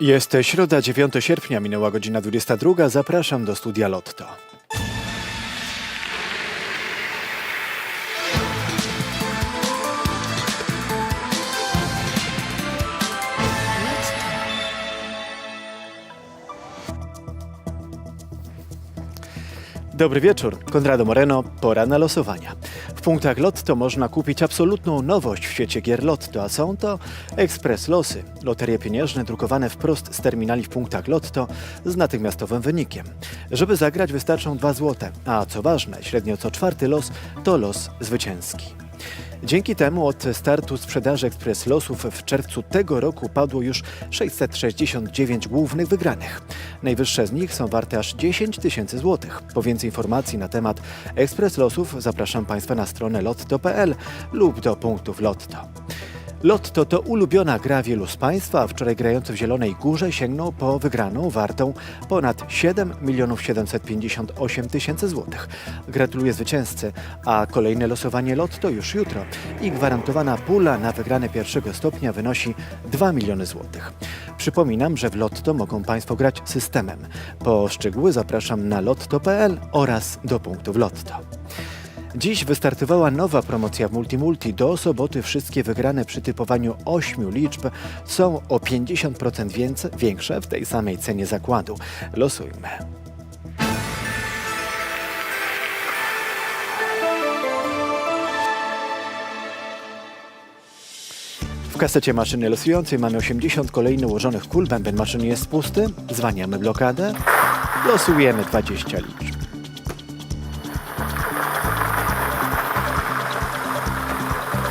Jest środa, 9 sierpnia, minęła godzina 22. Zapraszam do studia Lotto. Dobry wieczór, Konrado Moreno, pora na losowania. W punktach Lotto można kupić absolutną nowość w świecie gier Lotto, a są to Ekspres Losy, loterie pieniężne drukowane wprost z terminali w punktach Lotto z natychmiastowym wynikiem. Żeby zagrać wystarczą 2 złote, a co ważne, średnio co czwarty los to los zwycięski. Dzięki temu od startu sprzedaży Ekspres Losów w czerwcu tego roku padło już 669 głównych wygranych. Najwyższe z nich są warte aż 10 tysięcy złotych. Po więcej informacji na temat Ekspres Losów zapraszam Państwa na stronę lotto.pl lub do punktów Lotto. Lotto to ulubiona gra wielu z Państwa, a wczoraj grający w Zielonej Górze sięgnął po wygraną wartą ponad 7 milionów 758 tysięcy złotych. Gratuluję zwycięzcy, a kolejne losowanie Lotto już jutro i gwarantowana pula na wygrane pierwszego stopnia wynosi 2 miliony złotych. Przypominam, że w Lotto mogą Państwo grać systemem. Po szczegóły zapraszam na lotto.pl oraz do punktów Lotto. Dziś wystartowała nowa promocja w Multimulti. Do soboty wszystkie wygrane przy typowaniu 8 liczb są o 50% więce, większe w tej samej cenie zakładu. Losujmy. W kasecie maszyny losującej mamy 80 kolejno ułożonych kul. Bęben maszyny jest pusty. Zwaniamy blokadę. Losujemy 20 liczb.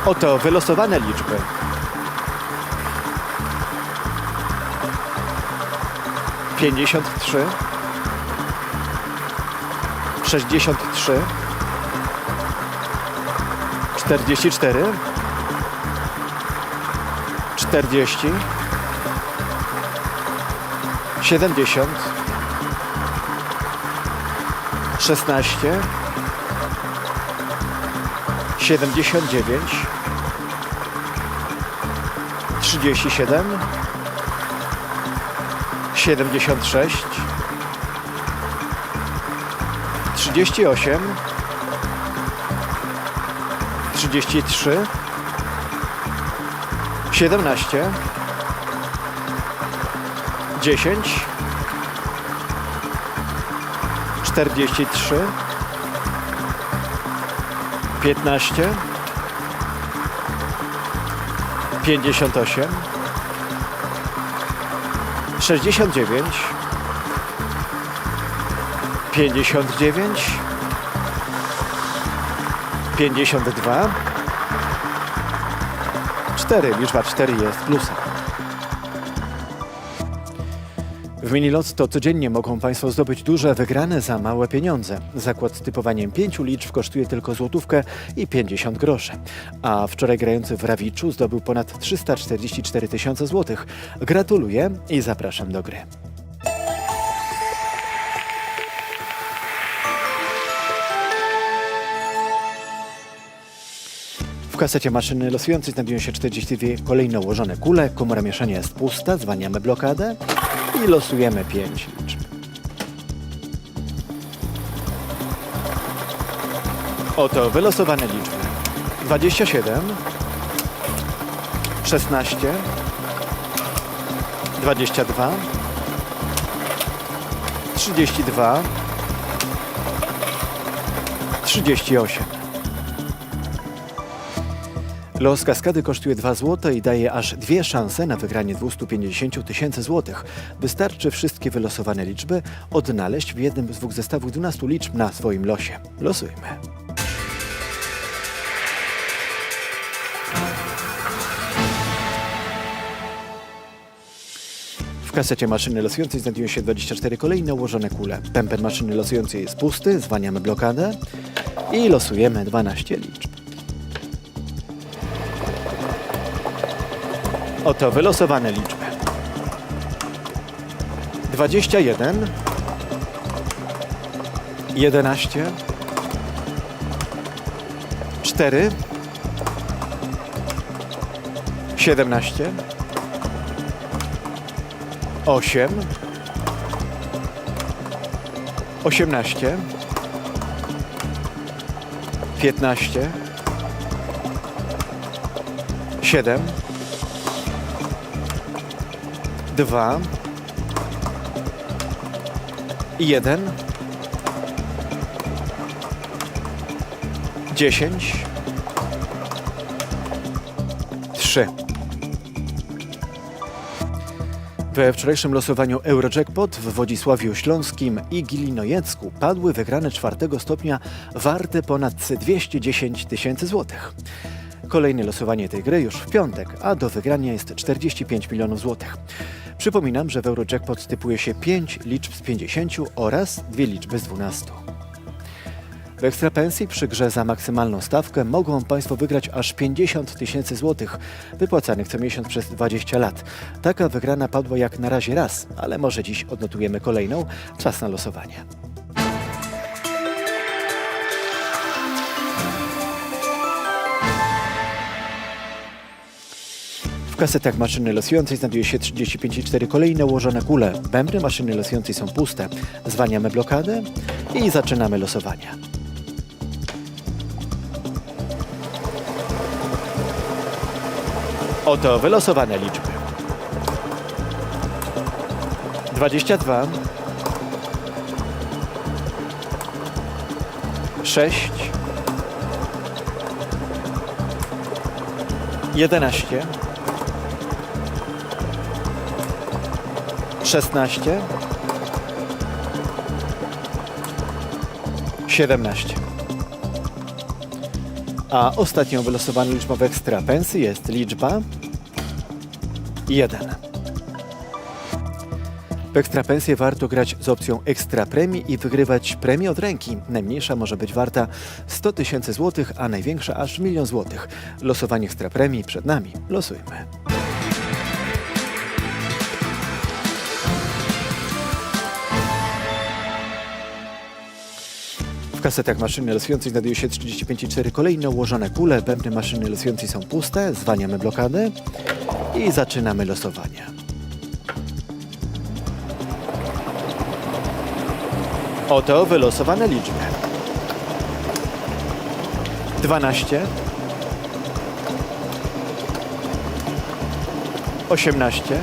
Oto wylosowane liczby. Pięćdziesiąt trzy, sześćdziesiąt trzy, czterdzieści cztery, czterdzieści, siedemdziesiąt, szesnaście, siedemdziesiąt dziewięć. 37 76 38 33 17 10 43 15 58 69 59 52 4. Liczba 4 jest plusem. W Minilotto codziennie mogą Państwo zdobyć duże wygrane za małe pieniądze. Zakład z typowaniem pięciu liczb kosztuje tylko złotówkę i 50 groszy. A wczoraj grający w Rawiczu zdobył ponad 344 tysiące złotych. Gratuluję i zapraszam do gry. W kasecie maszyny losującej znajdują się 42 kolejno ułożone kule. Komora mieszania jest pusta. Zwaniamy blokadę i losujemy 5 liczb. Oto wylosowane liczby. 27 16 22 32 38 Los kaskady kosztuje 2 zł i daje aż dwie szanse na wygranie 250 tysięcy złotych. Wystarczy wszystkie wylosowane liczby odnaleźć w jednym z dwóch zestawów 12 liczb na swoim losie. Losujmy. W kasecie maszyny losującej znajdują się 24 kolejne ułożone kule. Pępen maszyny losującej jest pusty, zwaniamy blokadę i losujemy 12 liczb. Oto wylosowane liczby. 21 11 4 17 osiem, osiemnaście, piętnaście, siedem, dwa jeden, dziesięć, trzy. We wczorajszym losowaniu Eurojackpot w Wodzisławiu Śląskim i Gilinojecku padły wygrane czwartego stopnia warte ponad 210 tysięcy złotych. Kolejne losowanie tej gry już w piątek, a do wygrania jest 45 milionów złotych. Przypominam, że w Eurojackpot typuje się 5 liczb z 50 oraz dwie liczby z 12. W ekstrapensji przy grze za maksymalną stawkę mogą Państwo wygrać aż 50 tysięcy złotych, wypłacanych co miesiąc przez 20 lat. Taka wygrana padła jak na razie raz, ale może dziś odnotujemy kolejną. Czas na losowanie. W kasetach maszyny losującej znajduje się 35,4 kolejne ułożone kule. Bębny maszyny losującej są puste. Zwaniamy blokadę i zaczynamy losowanie. Oto wylosowane liczby. 22 6 11 16 17 a ostatnią wylosowaną liczbą w ekstrapensy jest liczba 1. W ekstrapensję warto grać z opcją ekstra premii i wygrywać premię od ręki. Najmniejsza może być warta 100 tysięcy złotych, a największa aż milion złotych. Losowanie ekstra premii przed nami. Losujmy. Kasetach maszyny losującej znajduje się 35,4 kolejne ułożone kule. Bębny maszyny losującej są puste. Zwaniamy blokadę i zaczynamy losowanie. Oto wylosowane liczby. 12 18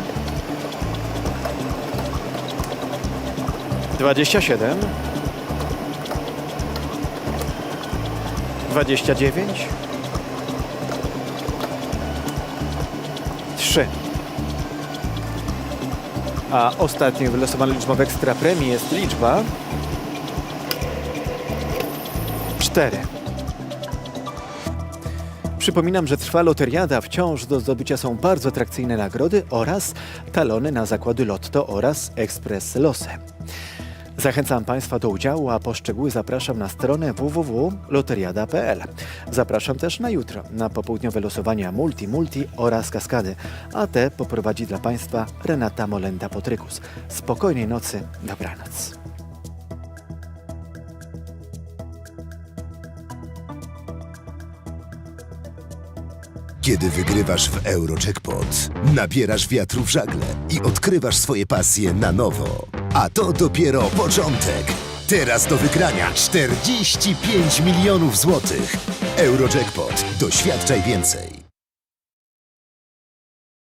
27 29 3 A ostatnią wylosowaną liczbą w ekstra premii jest liczba 4 Przypominam, że trwa loteriada. Wciąż do zdobycia są bardzo atrakcyjne nagrody oraz talony na zakłady Lotto oraz Express Losy. Zachęcam Państwa do udziału, a po szczegóły zapraszam na stronę www.loteriada.pl. Zapraszam też na jutro na popołudniowe losowania Multi Multi oraz Kaskady, a te poprowadzi dla Państwa Renata Molenda-Potrykus. Spokojnej nocy, dobranoc. Kiedy wygrywasz w Eurojackpot, nabierasz wiatru w żagle i odkrywasz swoje pasje na nowo. A to dopiero początek. Teraz do wygrania 45 milionów złotych. Eurojackpot. Doświadczaj więcej.